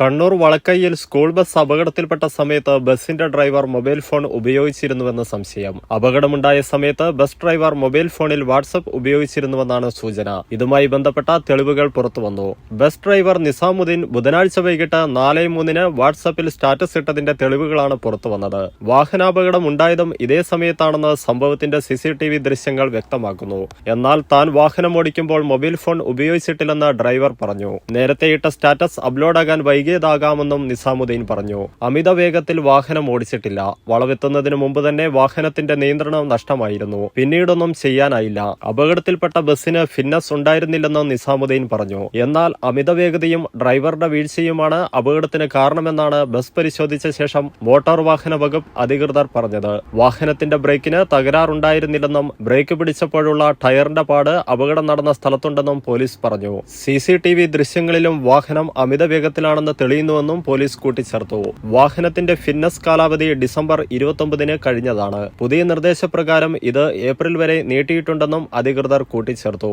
Kannur വളക്കയ്യിൽ school bus അപകടത്തിൽപ്പെട്ട സമയത്ത് ബസിന്റെ ഡ്രൈവർ മൊബൈൽ ഫോൺ ഉപയോഗിച്ചിരുന്നുവെന്ന് സംശയം. അപകടമുണ്ടായ സമയത്ത് ബസ് ഡ്രൈവർ മൊബൈൽ ഫോണിൽ വാട്സപ്പ് ഉപയോഗിച്ചിരുന്നുവെന്നാണ് സൂചന. ഇതുമായി ബന്ധപ്പെട്ട തെളിവുകൾ പുറത്തുവന്നു. ബസ് ഡ്രൈവർ നിസാമുദ്ദീൻ ബുധനാഴ്ച വൈകിട്ട് നാല് മൂന്നിന് വാട്സപ്പിൽ സ്റ്റാറ്റസ് ഇട്ടതിന്റെ തെളിവുകളാണ് പുറത്തുവന്നത്. വാഹനാപകടം ഉണ്ടായതും ഇതേ സമയത്താണെന്ന് സംഭവത്തിന്റെ സിസിടിവി ദൃശ്യങ്ങൾ വ്യക്തമാക്കുന്നു. എന്നാൽ താൻ വാഹനം ഓടിക്കുമ്പോൾ മൊബൈൽ ഫോൺ ഉപയോഗിച്ചിട്ടില്ലെന്ന് ഡ്രൈവർ പറഞ്ഞു. നേരത്തെ ഇട്ട സ്റ്റാറ്റസ് അപ്ലോഡാകാൻ വൈകിയതാകാമെന്നും നിസാമുദ്ദീൻ പറഞ്ഞു. അമിത വേഗത്തിൽ വാഹനം ഓടിച്ചിട്ടില്ല. വളവെത്തുന്നതിന് മുമ്പ് തന്നെ വാഹനത്തിന്റെ നിയന്ത്രണം നഷ്ടമായിരുന്നു. പിന്നീടൊന്നും ചെയ്യാനായില്ല. അപകടത്തിൽപ്പെട്ട ബസ്സിന് ഫിറ്റ്നസ് ഉണ്ടായിരുന്നില്ലെന്നും നിസാമുദ്ദീൻ പറഞ്ഞു. എന്നാൽ അമിത വേഗതയും ഡ്രൈവറുടെ വീഴ്ചയുമാണ് അപകടത്തിന് കാരണമെന്നാണ് ബസ് പരിശോധിച്ച ശേഷം മോട്ടോർ വാഹന വകുപ്പ് അധികൃതർ പറഞ്ഞത്. വാഹനത്തിന്റെ ബ്രേക്കിന് തകരാറുണ്ടായിരുന്നില്ലെന്നും ബ്രേക്ക് പിടിച്ചപ്പോഴുള്ള ടയറിന്റെ പാട് അപകടം നടന്ന സ്ഥലത്തുണ്ടെന്നും പോലീസ് പറഞ്ഞു. സി ദൃശ്യങ്ങളിലും വാഹനം അമിത വേഗത്തിലാണെന്ന് തെളിയുന്നുവെന്നും പോലീസ് കൂട്ടിച്ചേർത്തു. വാഹനത്തിന്റെ ഫിറ്റ്നസ് കാലാവധി ഡിസംബർ ഇരുപത്തൊമ്പതിന് കഴിഞ്ഞതാണ്. പുതിയ നിർദ്ദേശപ്രകാരം ഇത് ഏപ്രിൽ വരെ നീട്ടിയിട്ടുണ്ടെന്നും അധികൃതർ കൂട്ടിച്ചേർത്തു.